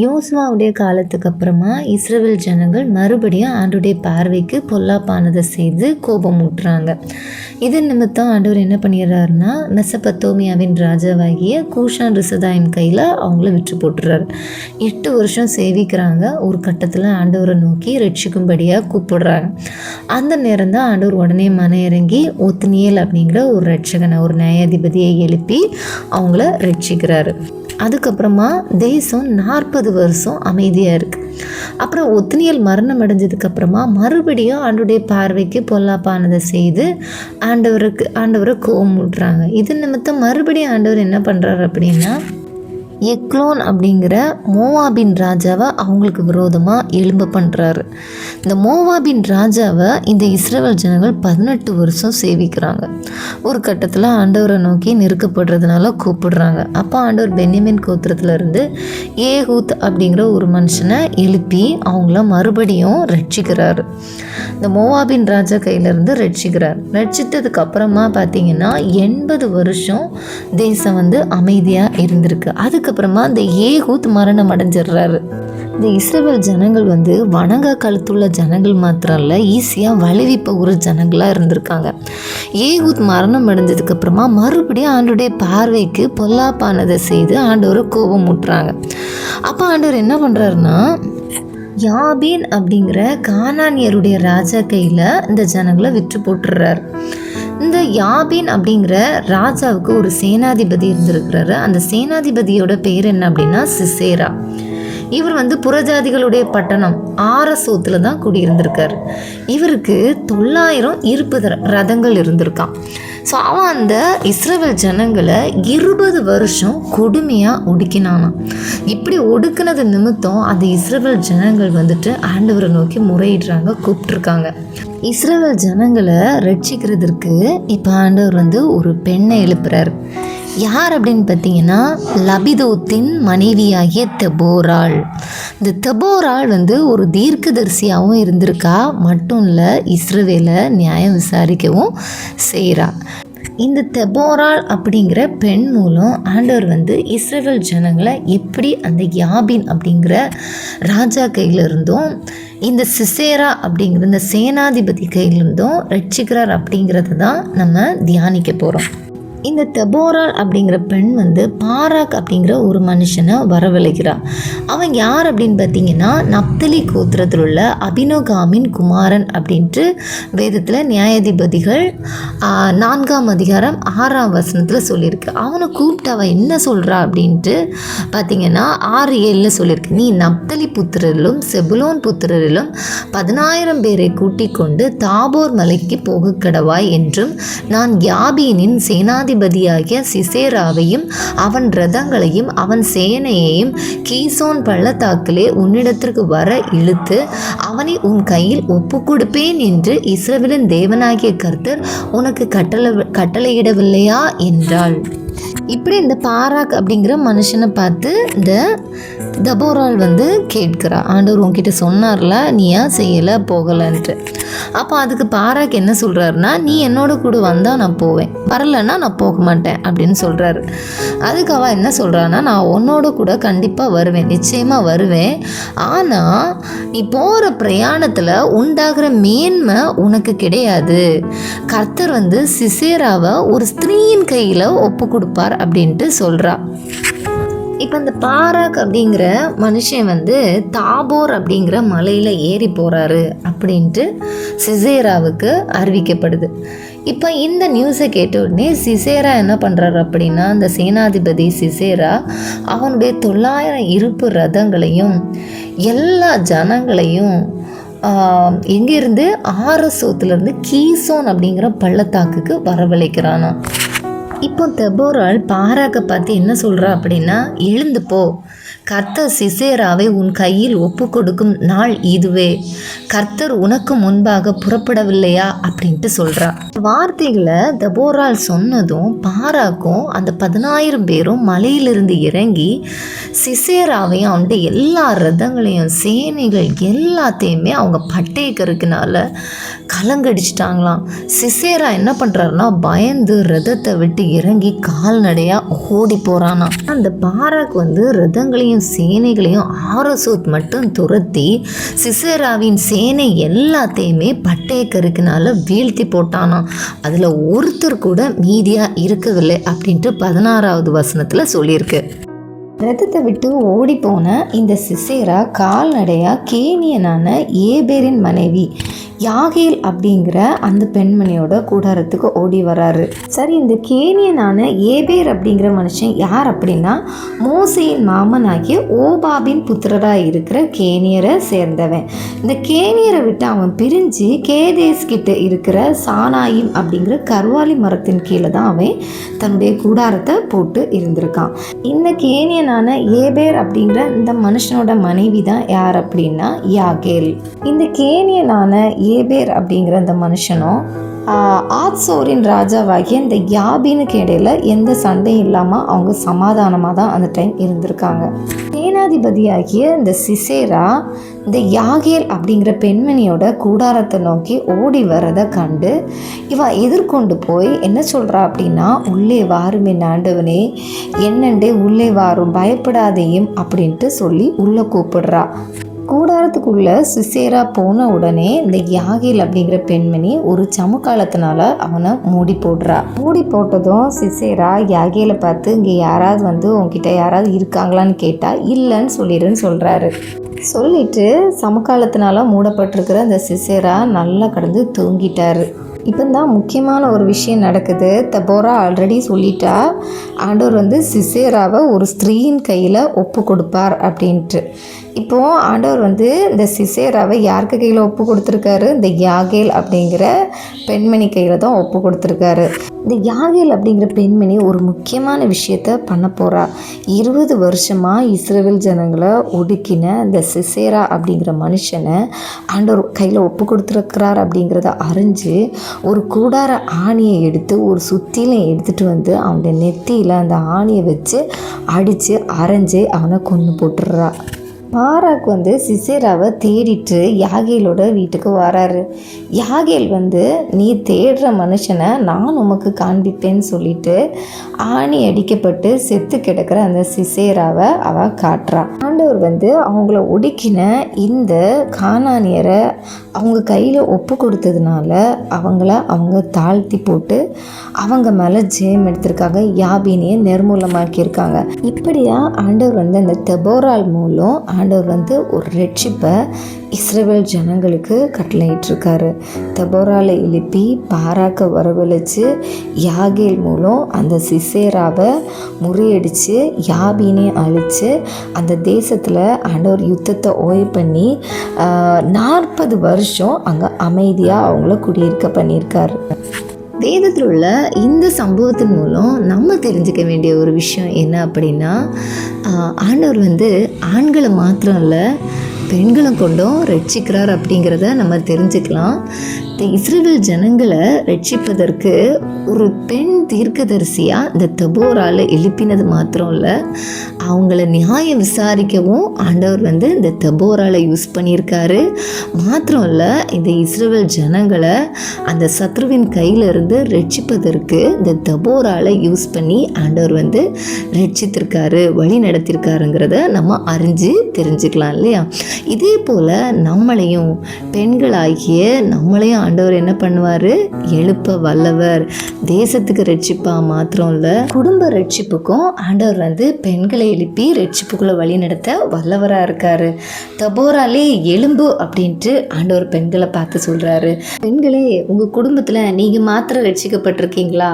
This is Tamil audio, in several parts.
யோசுவாவுடைய காலத்துக்கு அப்புறமா இஸ்ரேல் ஜனங்கள் மறுபடியும் ஆண்டுடைய பார்வைக்கு பொல்லாப்பானதை செய்து கோபம் ஊட்டுறாங்க. இது நிமித்தம் ஆண்டவர் என்ன பண்ணிடுறாருன்னா மெசபத்தோமியாவின் ராஜாவாகிய கூஷான் ரிசதாயின் கையில் அவங்கள விற்று போட்டுறாரு. எட்டு வருஷம் சேவிக்கிறாங்க. ஒரு கட்டத்தில் ஆண்டவரை நோக்கி ரட்சிக்கும்படியாக கூப்பிடுறாங்க. அந்த நேரம் தான் ஆண்டவர் உடனே மன இறங்கி ஒத்னியல் அப்படிங்கிற ஒரு ரட்சகனை ஒரு நியாயாதிபதியை எழுப்பி அவங்கள ரட்சிக்கிறாரு அதுக்கப்புறமா தேசம் நாற்பது வருஷம் அமைதியாக இருக்குது அப்புறம் ஒத்தினியல் மரணம் அடைஞ்சதுக்கப்புறமா மறுபடியும் ஆண்டுடைய பார்வைக்கு பொல்லாப்பானதை செய்து ஆண்டவருக்கு ஆண்டவரை கோவம் விட்றாங்க இது நிமித்தம் மறுபடியும் ஆண்டவர் என்ன பண்ணுறாரு அப்படின்னா எக்லோன் அப்படிங்கிற மோவாபின் ராஜாவை அவங்களுக்கு விரோதமாக எழும்ப பண்ணுறாரு இந்த மோவாபின் ராஜாவை இந்த இஸ்ரேல் ஜனங்கள் பதினெட்டு வருஷம் சேவிக்கிறாங்க. ஒரு கட்டத்தில் ஆண்டவரை நோக்கி நெருக்கப்படுறதுனால கூப்பிடுறாங்க. அப்போ ஆண்டவர் பென்னிமின் கோத்திரத்துலேருந்து ஏஹூத் அப்படிங்கிற ஒரு மனுஷனை எழுப்பி அவங்கள மறுபடியும் ரட்சிக்கிறாரு. இந்த மோவாபின் ராஜா கையிலேருந்து ரட்சிக்கிறார். ரட்சித்ததுக்கு அப்புறமா பார்த்தீங்கன்னா எண்பது வருஷம் தேசம் வந்து அமைதியாக இருந்திருக்கு. அதுக்கப்புறமா அந்த ஏகூத் மரணம் அடைஞ்சிடுறாரு. இந்த இஸ்ரேல் ஜனங்கள் வந்து வணங்க காலத்துள்ள ஜனங்கள் மாத்திரம் இல்லை ஈஸியாக வலுவிப்ப போகிற ஜனங்களாக இருந்திருக்காங்க. ஏகூத் மரணம் அடைஞ்சதுக்கு அப்புறமா மறுபடியும் ஆண்டுடைய பார்வைக்கு பொல்லாப்பானதை செய்து ஆண்டவரை கோபம் ஊட்டுறாங்க. அப்போ ஆண்டவர் என்ன பண்ணுறாருன்னா யாபீன் அப்படிங்கிற கானானியருடைய ராஜா கையில் இந்த ஜனங்களை விற்று போட்டுடுறாரு. இந்த யாபின் அப்படிங்கிற ராஜாவுக்கு ஒரு சேனாதிபதி இருந்திருக்கிறாரு. அந்த சேனாதிபதியோட பேர் என்ன அப்படின்னா சிசேரா. இவர் வந்து புறஜாதிகளுடைய பட்டணம் ஆரசோத்தில் தான் குடியிருந்திருக்கார். இவருக்கு தொள்ளாயிரம் இருப்பு ரதங்கள் இருந்திருக்கான் ஸோ அவன் அந்த இஸ்ரேல் ஜனங்களை இருபது வருஷம் கொடுமையாக ஒடுக்கினானா இப்படி ஒடுக்குனது நிமித்தம் அந்த இஸ்ரேல் ஜனங்கள் வந்துட்டு ஆண்டவரை நோக்கி முறையிடுறாங்க கூப்பிட்ருக்காங்க இஸ்ரேல் ஜனங்களை ரட்சிக்கிறதுக்கு இப்போ ஆண்டவர் வந்து ஒரு பெண்ணை எழுப்புறாரு. யார் அப்படின்னு பார்த்தீங்கன்னா லபிதோத்தின் மனைவியாகிய தெபோராள். இந்த தெபோராள் வந்து ஒரு தீர்க்கதரிசியாகவும் இருந்திருக்கா மட்டும் இல்லை இஸ்ரவேலை நியாயம் விசாரிக்கவும் செய்கிறா இந்த தெபோராள் அப்படிங்கிற பெண் மூலம் ஆண்டவர் வந்து இஸ்ரவேல் ஜனங்களை எப்படி அந்த யாபின் அப்படிங்கிற ராஜா கையிலிருந்தும் இந்த சிசேரா அப்படிங்கிற இந்த சேனாதிபதி கையிலிருந்தும் ரட்சிக்கிறார் அப்படிங்கிறத தான் நம்ம தியானிக்க போகிறோம் இந்த தெபோரால் அப்படிங்கிற பெண் வந்து பாராக் அப்படிங்கிற ஒரு மனுஷனை வரவழைக்கிறான் அவன் யார் அப்படின்னு பார்த்தீங்கன்னா நப்தலி கோத்திரத்தில் உள்ள அபினோகாமின் குமாரன் அப்படின்ட்டு வேதத்தில் நியாயாதிபதிகள் நான்காம் அதிகாரம் ஆறாம் வசனத்தில் சொல்லியிருக்கு. அவனை கூப்பிட்டு அவன் என்ன சொல்கிறா அப்படின்ட்டு பார்த்தீங்கன்னா ஆறு ஏழில் சொல்லியிருக்கு. நீ நப்தலி புத்திரரிலும் செபுலோன் புத்திரரிலும் பதினாயிரம் பேரை கூட்டிக் கொண்டு தாபோர் மலைக்கு போக கடவாய் என்றும் நான் யாபீனின் சேனாதி சேனாதிபதியாகிய சிசேராவையும் அவன் ரதங்களையும் அவன் சேனையையும் கீசோன் பள்ளத்தாக்கிலே உன்னிடத்திற்கு வர இழுத்து அவனை உன் கையில் ஒப்பு கொடுப்பேன் என்று இஸ்ரவேலின் தேவனாகிய கர்த்தர் உனக்கு கட்டளை கட்டளையிடவில்லையா? என்றாள். இப்படி இந்த பாராக் அப்படிங்கிற மனுஷனை பார்த்து இந்த தபோரால் வந்து கேட்கிறா. ஆண்டவர் உங்ககிட்ட சொன்னார்ல நீ ஏன் செய்யலை போகலன்ட்டு. அப்போ அதுக்கு பாராக் என்ன சொல்கிறாருன்னா நீ என்னோட கூட வந்தால் நான் போவேன். வரலைன்னா நான் போக மாட்டேன் அப்படின்னு சொல்கிறாரு அதுக்கு அவள் என்ன சொல்கிறான்னா நான் உன்னோட கூட கண்டிப்பாக வருவேன். நிச்சயமாக வருவேன். ஆனால் நீ போகிற பிரயாணத்தில் உண்டாகிற மேன்மை உனக்கு கிடையாது. கர்த்தர் வந்து சிசேராவை ஒரு ஸ்திரீயின் கையில் ஒப்பு கொடுப்பார் அப்படின்ட்டு சொல்கிறா இப்போ இந்த பாராக் அப்படிங்கிற மனுஷன் வந்து தாபோர் அப்படிங்கிற மலையில் ஏறி போகிறாரு அப்படின்ட்டு சிசேராவுக்கு அறிவிக்கப்படுது. இப்போ இந்த நியூஸை கேட்ட உடனே சிசேரா என்ன பண்ணுறாரு அப்படின்னா அந்த சேனாதிபதி சிசேரா அவனுடைய தொள்ளாயிரம் இருப்பு ரதங்களையும் எல்லா ஜனங்களையும் எங்கேருந்து ஆரசோத்துலேருந்து கீசோன் அப்படிங்கிற பள்ளத்தாக்குக்கு வரவழைக்கிறானான் இப்போ தெபோரால் பாராக்க பார்த்து என்ன சொல்கிறா அப்படின்னா எழுந்து போ. கர்த்தர் சிசேராவை உன் கையில் ஒப்பு கொடுக்கும் நாள் இதுவே. கர்த்தர் உனக்கு முன்பாக புறப்படவில்லையா? அப்படின்ட்டு சொல்கிறா வார்த்தைகளை தபோரால் சொன்னதும் பாராக்கும் அந்த பதினாயிரம் பேரும் மலையிலிருந்து இறங்கி சிசேராவையும் அவன்கிட்ட எல்லா ரதங்களையும் சேனைகள் எல்லாத்தையுமே அவங்க பட்டேக்கருக்குனால கலங்கடிச்சிட்டாங்களாம். சிசேரா என்ன பண்ணுறாருன்னா பயந்து ரதத்தை விட்டு இறங்கி கால்நடையாக ஓடி போகிறானா அந்த பாராக் வந்து ரதங்களையும் சேனைகளையும் ஆரோசோத் மட்டும் துரத்தி சிசேராவின் சேனை எல்லாத்தையுமே பட்டயக்கருக்கினால வீழ்த்தி போட்டானாம். அதில் ஒருத்தர் கூட மீதியாக இருக்கவில்லை அப்படின்ட்டு பதினாறாவது வசனத்தில் சொல்லியிருக்கு. ரதத்தை விட்டு ஓடி போன இந்த சிசேரா கால்நடையாக கேனியனான ஏபேரின் மனைவி. யாகேல் அப்படிங்கிற அந்த பெண்மணியோட கூடாரத்துக்கு ஓடி வராரு. சரி இந்த கேனியனான ஏபேர் அப்படிங்கிற மனுஷன் யார் அப்படின்னா மோசையின் மாமனாகிய ஓபாபின் புத்திரராக இருக்கிற கேனியரை சேர்ந்தவன். இந்த கேனியரை விட்டு அவன் பிரிஞ்சு கேதேஸ் கிட்ட இருக்கிற சானாயிம் அப்படிங்கிற கருவாலி மரத்தின் கீழே தான் அவன் தன்னுடைய கூடாரத்தை போட்டு இருந்திருக்கான். இந்த கேனியனான ஏபேர் அப்படிங்கிற இந்த மனுஷனோட மனைவி தான் யார் அப்படின்னா யாகேல். இந்த கேனியனான ஏபேர் அப்படிங்கிற அந்த மனுஷனும் ஆஹ், ஆத்சோரின் ராஜாவாகிய இந்த யாபினுக்கு இடையில எந்த சண்டையும் இல்லாமல் அவங்க சமாதானமாக தான் அந்த டைம் இருந்திருக்காங்க. சேனாதிபதியாகிய இந்த சிசேரா இந்த யாகேல் அப்படிங்கிற பெண்மணியோட கூடாரத்தை நோக்கி ஓடி வரதை கண்டு இவ எதிர்கொண்டு போய் என்ன சொல்கிறா அப்படின்னா உள்ளே வாரும் என் ஆண்டவனே என்னண்டே உள்ளே வாரும் பயப்படாதேயும் அப்படின்ட்டு சொல்லி உள்ளே கூப்பிடுறா. கூடாரத்துக்குள்ள சிசேரா போன உடனே இந்த யாகில் அப்படிங்கிற பெண்மணி ஒரு சமுக்காலத்தினால அவனை மூடி போடுறா. மூடி போட்டதும் சிசேரா யாகேலை பார்த்து இங்கே யாராவது வந்து உங்ககிட்ட யாராவது இருக்காங்களான்னு கேட்டா இல்லைன்னு சொல்லிடுன்னு சொல்கிறாரு சொல்லிட்டு சமகாலத்தினால மூடப்பட்டிருக்கிற அந்த சிசேரா நல்லா கடந்து தூங்கிட்டாரு. இப்போ தான் முக்கியமான ஒரு விஷயம் நடக்குது. தபோரா ஆல்ரெடி சொல்லிட்டா ஆண்டவர் வந்து சிசேராவை ஒரு ஸ்திரீயின் கையில் ஒப்பு கொடுப்பார் அப்படின்ட்டு. இப்போது ஆண்டவர் வந்து இந்த சிசேராவை யாருக்கு கையில் ஒப்பு கொடுத்துருக்காரு? இந்த யாகேல் அப்படிங்கிற பெண்மணி கையில் தான் ஒப்பு கொடுத்துருக்காரு. இந்த யாகேல் அப்படிங்கிற பெண்மணி ஒரு முக்கியமான விஷயத்த பண்ண போகிறா இருபது வருஷமாக இஸ்ரேல் ஜனங்களை ஒடுக்கின இந்த சிசேரா அப்படிங்கிற மனுஷனை ஆண்டவர் கையில் ஒப்பு கொடுத்துருக்கிறார் அப்படிங்கிறத அறிஞ்சு ஒரு கூடார ஆணியை எடுத்து ஒரு சுத்திலையும் எடுத்துகிட்டு வந்து அவனுடைய நெத்தியில் அந்த ஆணியை வச்சு அடித்து அரைஞ்சு அவனை கொன்று போட்டுடுறா. பாராக் வந்து சிசேராவை தேடிட்டு யாகேலோட வீட்டுக்கு வராரு. யாகேல் வந்து நீ தேடுற மனுஷனை நான் உமக்கு காண்பிப்பேன்னு சொல்லிட்டு ஆணி அடிக்கப்பட்டு செத்து கிடக்கிற அந்த சிசேராவை அவ காட்டுறா. ஆண்டவர் வந்து அவங்கள ஒடுக்கின இந்த காணானியரை அவங்க கையில் ஒப்பு கொடுத்ததுனால அவங்கள அவங்க தாழ்த்தி போட்டு அவங்க மேலே ஜெயம் எடுத்திருக்காங்க. யாபினியை நிர்மூலமாக்கியிருக்காங்க. இப்படியா ஆண்டவர் வந்து அந்த தெபோரால் மூலம் ஆண்டவர் வந்து ஒரு ரட்சிப்பை இஸ்ரேல் ஜனங்களுக்கு கட்டளையிட்டிருக்காரு. தெபோராலை எழுப்பி பாராக்க வரவழைச்சு யாகேல் மூலம் அந்த சிசேராவை முறியடித்து யாபினை அழித்து அந்த தேசத்தில் ஆண்டவர் யுத்தத்தை ஓய்வு பண்ணி நாற்பது வருஷம் அங்கே அமைதியாக அவங்கள குடியிருக்க பண்ணியிருக்காரு. வேதத்தில் உள்ள இந்த சம்பவத்தின் மூலம் நம்ம தெரிஞ்சுக்க வேண்டிய ஒரு விஷயம் என்ன அப்படின்னா ஆண்டவர் வந்து ஆண்களை மாத்திரம் இல்லை பெண்களும் கொண்டும் ரட்சிக்கிறார் அப்படிங்கிறத நம்ம தெரிஞ்சுக்கலாம். இந்த இஸ்ரேல் ஜனங்களை ரட்சிப்பதற்கு ஒரு பெண் தீர்க்கதரிசியாக இந்த தபோரால் எழுப்பினது மாத்திரம் இல்லை. அவங்கள நியாயம் விசாரிக்கவும் ஆண்டவர் வந்து இந்த தபோரால் யூஸ் பண்ணியிருக்காரு. மாத்திரம் இல்லை இந்த இஸ்ரேல் ஜனங்களை அந்த சத்ருவின் கையிலிருந்து ரட்சிப்பதற்கு இந்த தபோரால் யூஸ் பண்ணி ஆண்டவர் வந்து ரட்சித்திருக்காரு வழி நடத்தியிருக்காருங்கிறத நம்ம அறிஞ்சு தெரிஞ்சுக்கலாம் இல்லையா? இதே போல் நம்மளையும் பெண்களாகிய நம்மளையும் ஆண்டவர் என்ன பண்ணுவார்? எழுப்ப வல்லவர். தேசத்துக்கு ரட்சிப்பா மாத்திரம் இல்லை குடும்ப ரட்சிப்புக்கும் ஆண்டவர் வந்து பெண்களை எழுப்பி ரட்சிப்புக்குள்ள வழி நடத்த வல்லவராக இருக்காரு. தபோராலே எலும்பு அப்படின்ட்டு ஆண்டவர் பெண்களை பார்த்து சொல்கிறாரு பெண்களே உங்கள் குடும்பத்தில் நீங்கள் மாத்திரம் ரட்சிக்கப்பட்டிருக்கீங்களா?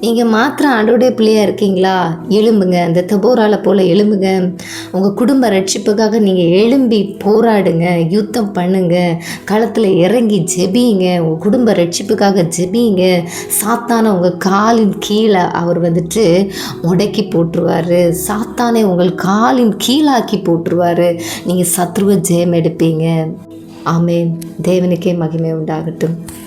நீங்கள் மாத்திரம் ஆண்டோடைய பிள்ளையாக இருக்கீங்களா? எழும்புங்க. அந்த தபோரால போல் எழும்புங்க. உங்கள் குடும்ப ரட்சிப்புக்காக நீங்கள் எழும்பி போராடுங்க. யுத்தம் பண்ணுங்க. களத்தில் இறங்கி ஜெபிங்க. உங்கள் குடும்ப ரட்சிப்புக்காக ஜெபிங்க. சாத்தான உங்கள் காலின் கீழே அவர் வந்துட்டு முடக்கி போட்டுருவார். சாத்தானை உங்கள் காலின் கீழாக்கி போட்டுருவார். நீங்கள் சத்ருவ ஜெயம் எடுப்பீங்க. ஆமென். தேவனுக்கே மகிமை உண்டாகட்டும்.